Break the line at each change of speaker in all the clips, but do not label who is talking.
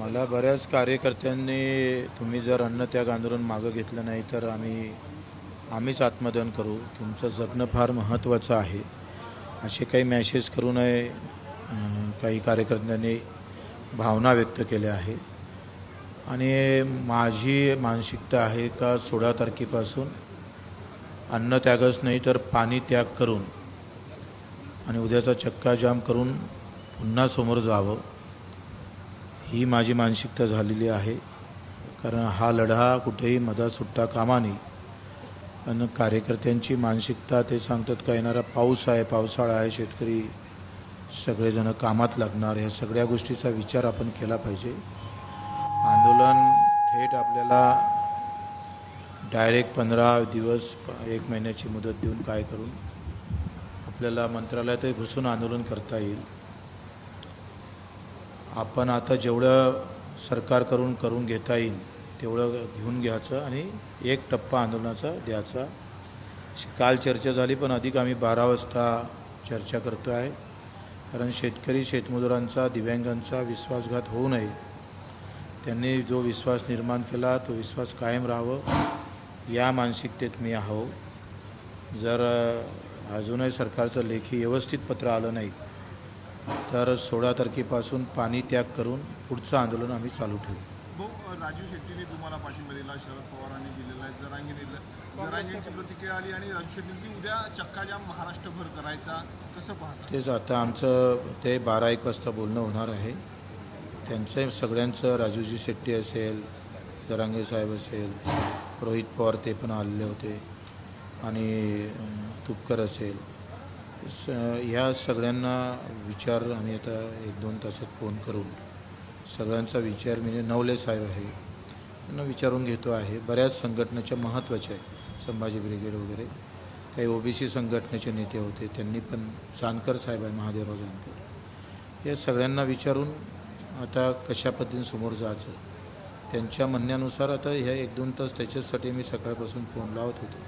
मला बऱ्याच कार्यकर्त्यांनी तुम्ही जर अन्नत्याग आंदोलन मागं घेतलं नाही तर आम्ही आम्हीच आत्मदहन करू. तुमचं जगणं फार महत्त्वाचं आहे. असे काही मॅसेज करू नये. काही कार्यकर्त्यांनी भावना व्यक्त केल्या आहे. आणि माझी मानसिकता आहे का सोळा तारखेपासून अन्नत्यागच नाही तर पाणी त्याग करून आणि उद्याचा चक्काजाम करून पुन्हा समोर जावं. ही माझी मानसिकता झालेली आहे. कारण हा लढा कुठेही मधा सुट्टा कामा नाही आणि कार्यकर्त्यांची मानसिकता ते सांगतात का येणारा पाऊस आहे पावसाळा आहे शेतकरी सगळेजण कामात लागणार. ह्या सगळ्या गोष्टीचा विचार आपण केला पाहिजे. आंदोलन थेट आपल्याला डायरेक्ट पंधरा दिवस एक महिन्याची मुदत देऊन काय करून आपल्याला मंत्रालयातही घुसून आंदोलन करता येईल. आपण आता जेवढं सरकारकडून करून घेता येईल तेवढं घेऊन घ्यायचं आणि एक टप्पा आंदोलनाचा द्यायचा. काल चर्चा झाली पण अधिक आम्ही बारा वाजता चर्चा करतो आहे. कारण शेतकरी शेतमजुरांचा दिव्यांगांचा विश्वासघात होऊ नये. त्यांनी जो विश्वास निर्माण केला तो विश्वास कायम राहावं. या मानसिकतेत मी आहो. जर अजूनही सरकारचं लेखी व्यवस्थित पत्र आलं नाही तर सोळा तारखेपासून पाणी त्याग करून पुढचं आंदोलन आम्ही चालू ठेवू.
राजू शेट्टीने तुम्हाला पाठिंबा दिला शरद पवारांनी दिलेला आहे. जरांगीने जरांगींची प्रतिक्रिया आली आणि राजू शेट्टींची उद्या चक्काजाम महाराष्ट्रभर करायचा कसं पाहता?
तेच आता आमचं ते बारा एक वाजता बोलणं होणार आहे. त्यांचं सगळ्यांचं राजूजी शेट्टी असेल जरांगे साहेब असेल रोहित पवार ते पण आलेले होते. आणि तुपकर असेल. स ह्या सगळ्यांना विचार आम्ही आता एक दोन तासात फोन करून सगळ्यांचा विचार म्हणजे नवले साहेब आहे त्यांना विचारून घेतो आहे. बऱ्याच संघटनेच्या महत्त्वाच्या आहे संभाजी ब्रिगेड वगैरे. काही ओबीसी संघटनेचे नेते होते त्यांनी पण जानकर साहेब आहे महादेवराव जानकर. या सगळ्यांना विचारून आता कशा पद्धतीने समोर जायचं त्यांच्या म्हणण्यानुसार आता ह्या एक दोन तास त्याच्यासाठी मी सकाळपासून फोन लावत होतो.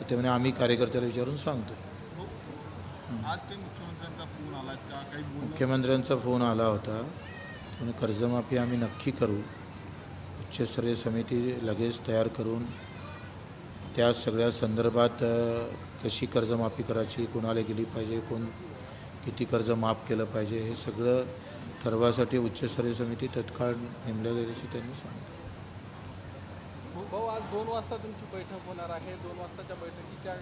तर ते म्हणे आम्ही कार्यकर्त्याला विचारून सांगतो
आज काही मुख्यमंत्र्यांचा फोन आला का? काही
मुख्यमंत्र्यांचा फोन आला होता. म्हणे कर्जमाफी आम्ही नक्की करू. उच्चस्तरीय समिती लगेच तयार करून त्या सगळ्या संदर्भात कशी कर्जमाफी करायची कोणाला गेली पाहिजे कोण किती कर्ज माफ केलं पाहिजे हे सगळं ठरवासाठी उच्चस्तरीय समिती तत्काळ नेमल्या अशी त्यांनी सांगितलं.
भाऊ आज दोन वाजता तुमची बैठक होणार आहे. दोन वाजताच्या बैठकीच्या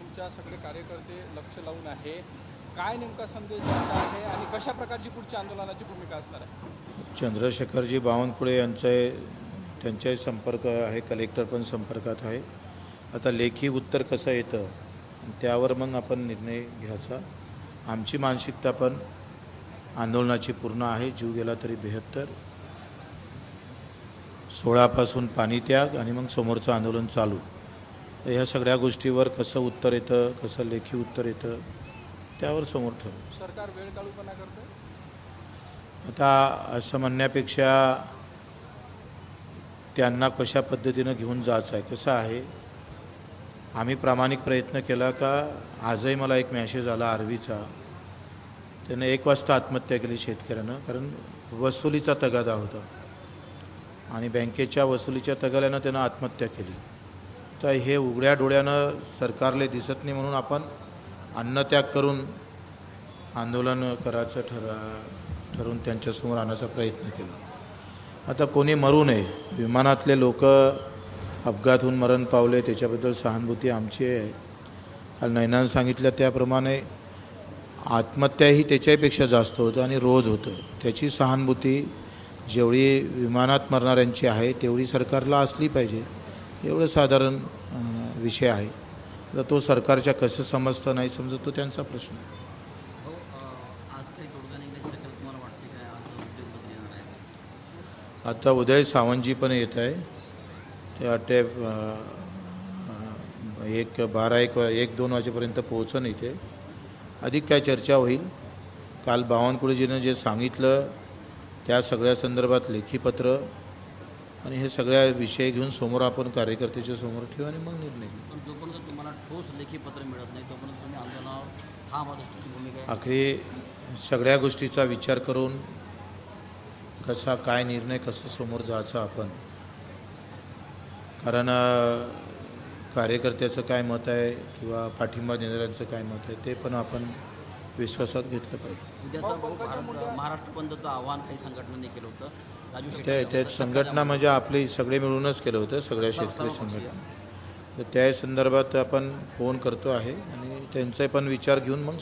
तुमच्या सगळे कार्यकर्ते लक्ष लावून आहे. काय नेमका संदेश द्यायचा आहे आणि कशा प्रकारची पुढच्या आंदोलनाची भूमिका असणार आहे?
चंद्रशेखरजी बावनकुळे यांचे त्यांचाही संपर्क आहे कलेक्टर पण संपर्कात आहे. आता लेखी उत्तर कसं येतं? त्यावर मग आपण निर्णय घ्यायचा. आमची मानसिकता पण आंदोलनाची पूर्ण आहे. जीव गेला तरी बेहत्तर. सोळापासून पाणी त्याग आणि मग समोरचं आंदोलन चालू. तर ह्या सगळ्या गोष्टीवर कसं उत्तर येतं कसं लेखी उत्तर येतं त्यावर समोर ठरवू
सरकार वेळ काढूपणा करतं
आता असं म्हणण्यापेक्षा त्यांना कशा पद्धतीनं घेऊन जायचं आहे कसं आहे? आम्ही प्रामाणिक प्रयत्न केला का? आजही मला एक मॅसेज आला आर्वीचा. त्यानं एक वाजता आत्महत्या केली शेतकऱ्यानं कारण वसुलीचा तगादा होता. आणि बँकेच्या वसुलीच्या तगाल्यानं त्यानं आत्महत्या केली. तर हे उघड्या डोळ्यानं सरकारले दिसत नाही म्हणून आपण अन्नत्याग करून आंदोलन करायचं ठरा ठरवून त्यांच्यासमोर आणण्याचा प्रयत्न केला. आता कोणी मरू नये. विमानातले लोक अपघातहून मरण पावले त्याच्याबद्दल सहानुभूती आमची आहे. काल नैनानं सांगितलं त्याप्रमाणे आत्महत्याही त्याच्यापेक्षा जास्त होतं आणि रोज होतं. त्याची सहानुभूती जेवढी विमानात मरणाऱ्यांची आहे तेवढी सरकारला असली पाहिजे. एवढं साधारण विषय आहे. आता तो सरकारच्या कसं समजतं नाही समजत तो त्यांचा प्रश्न आहे.
येणार आहे.
आता उदय सावंतजी पण येत आहे. ते वाटते अं, अं, एक बारा एक एक दोन वाजेपर्यंत पोहोचन इथे. अधिक काय चर्चा होईल. काल बावनकुळेजीनं जे सांगितलं त्या सगळ्या संदर्भात लेखीपत्र आणि हे सगळ्या विषय घेऊन समोर आपण कार्यकर्त्याच्या समोर ठेवू आणि मग निर्णय घेऊ.
पण जोपर्यंत तुम्हाला ठोस लेखी पत्र मिळत नाही तोपर्यंत तुम्ही आंदोलनावर
आखरी सगळ्या गोष्टीचा विचार करून कसा काय निर्णय कसं समोर जायचं आपण. कारण कार्यकर्त्याचं काय मत आहे किंवा पाठिंबा देणाऱ्यांचं काय मत आहे ते पण आपण विश्वासात घेतलं पाहिजे.
उद्याचा भारत महाराष्ट्र बंदचं आव्हान काही संघटनांनी केलं होतं. राजू
त्या
चक्का
संघटना म्हणजे आपली सगळे मिळूनच केलं होतं सगळ्या शेतकरी. संघटना. तर त्या संदर्भात आपण फोन करतो आहे आणि त्यांचे पण विचार घेऊन मग